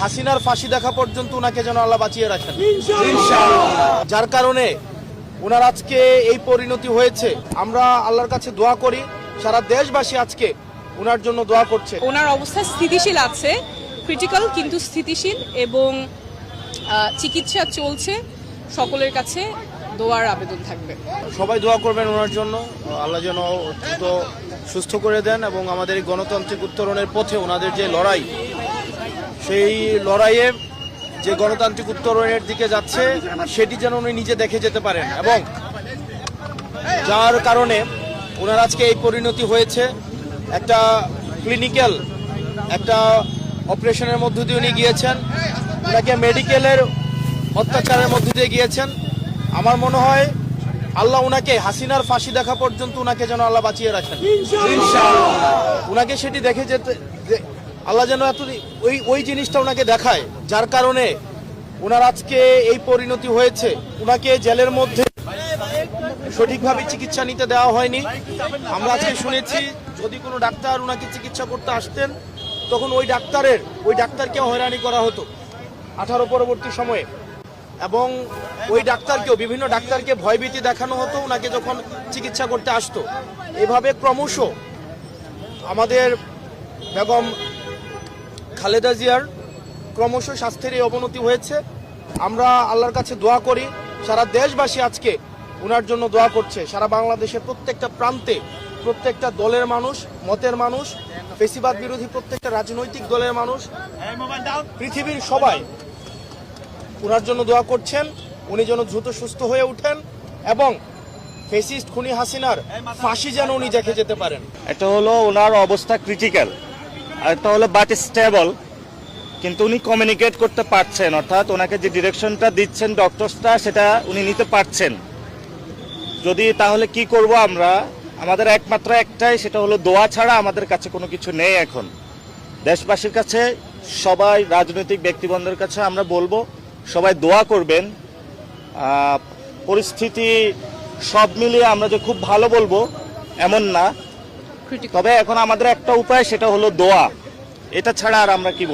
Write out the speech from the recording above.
হাসিনার ফাঁসি দেখা পর্যন্ত ওনাকে যেন আল্লাহ বাঁচিয়ে রাখেন। যার কারণে ওনার আজকে এই পরিণতি হয়েছে। আমরা আল্লাহর কাছে দোয়া করি সারা দেশবাসী আজকে ওনার জন্য দোয়া করছে। ওনার অবস্থা স্থিতিশীল আছে ক্রিটিক্যাল কিন্তু স্থিতিশীল এবং চিকিৎসা চলছে সকলের কাছে দোয়ার আবেদন থাকবে। সবাই দোয়া করবেন ওনার জন্য আল্লাহ যেন দ্রুত সুস্থ করে দেন এবং আমাদের এই গণতান্ত্রিক উত্তরণের পথে ওনাদের যে লড়াই সেই লড়াইয়ে যে গণতান্ত্রিক উত্তরণের দিকে যাচ্ছে সেটি যেন উনি নিজে দেখে যেতে পারেন। এবং যার কারণে ওনার আজকে এই পরিণতি হয়েছে একটা ক্লিনিক্যাল একটা অপারেশনের মধ্য দিয়ে উনি গিয়েছেন ওনাকে মেডিকেলের অত্যাচারের মধ্য দিয়ে গিয়েছেন। আমার মনে হয় আল্লাহ ওনাকে হাসিনার ফাঁসি দেখা পর্যন্ত ওনাকে যেন আল্লাহ বাঁচিয়ে রাখেন। ওনাকে সেটি দেখে যেতে যে- আল্লাহ যেন এত ওই ওই জিনিসটা ওনাকে দেখায়, যার কারণে ওনার আজকে এই পরিণতি হয়েছে। ওনাকে জেলের মধ্যে সঠিকভাবে চিকিৎসা নিতে দেওয়া হয়নি। আমরা আজকে শুনেছি, যদি কোনো ডাক্তার ওনাকে চিকিৎসা করতে আসতেন, তখন ওই ডাক্তারের, ওই ডাক্তারকে হয়রানি করা হতো আঠারো পরবর্তী সময়ে। এবং ওই ডাক্তারকেও, বিভিন্ন ডাক্তারকে ভয়ভীতি দেখানো হতো, ওনাকে যখন চিকিৎসা করতে আসতো। এভাবে ক্রমশ আমাদের বেগম খালেদা জিয়ার ক্রমশ স্বাস্থ্যের এই অবনতি হয়েছে। আমরা আল্লাহর কাছে দোয়া করি, সারা দেশবাসী আজকে ওনার জন্য দোয়া করছে। সারা বাংলাদেশের প্রত্যেকটা প্রান্তে প্রত্যেকটা দলের মানুষ, মতের মানুষ, ফেসিবাদ বিরোধী প্রত্যেকটা রাজনৈতিক দলের মানুষ, পৃথিবীর সবাই ওনার জন্য দোয়া করছেন। উনি যেন দ্রুত সুস্থ হয়ে ওঠেন এবং ফেসিস্ট খুনি হাসিনার ফাঁসি যেন উনি দেখে যেতে পারেন। এটা হলো ওনার অবস্থা ক্রিটিক্যাল আর একটা হলো বাট স্টেবল, কিন্তু উনি কমিউনিকেট করতে পারছেন, অর্থাৎ ওনাকে যে ডিরেকশনটা দিচ্ছেন ডক্টরসটা সেটা উনি নিতে পারছেন। যদি তাহলে কি করব আমরা? আমাদের একমাত্র একটাই, সেটা হলো দোয়া ছাড়া আমাদের কাছে কোনো কিছু নেই এখন। দেশবাসীর কাছে, সবাই রাজনৈতিক ব্যক্তিবন্ধের কাছে আমরা বলব, সবাই দোয়া করবেন। পরিস্থিতি সব মিলিয়ে আমরা যে খুব ভালো বলব, এমন না। তবে এখন আমাদের একটা উপায় সেটা হলো দোয়া এটা ছাড়া আর আমরা কি?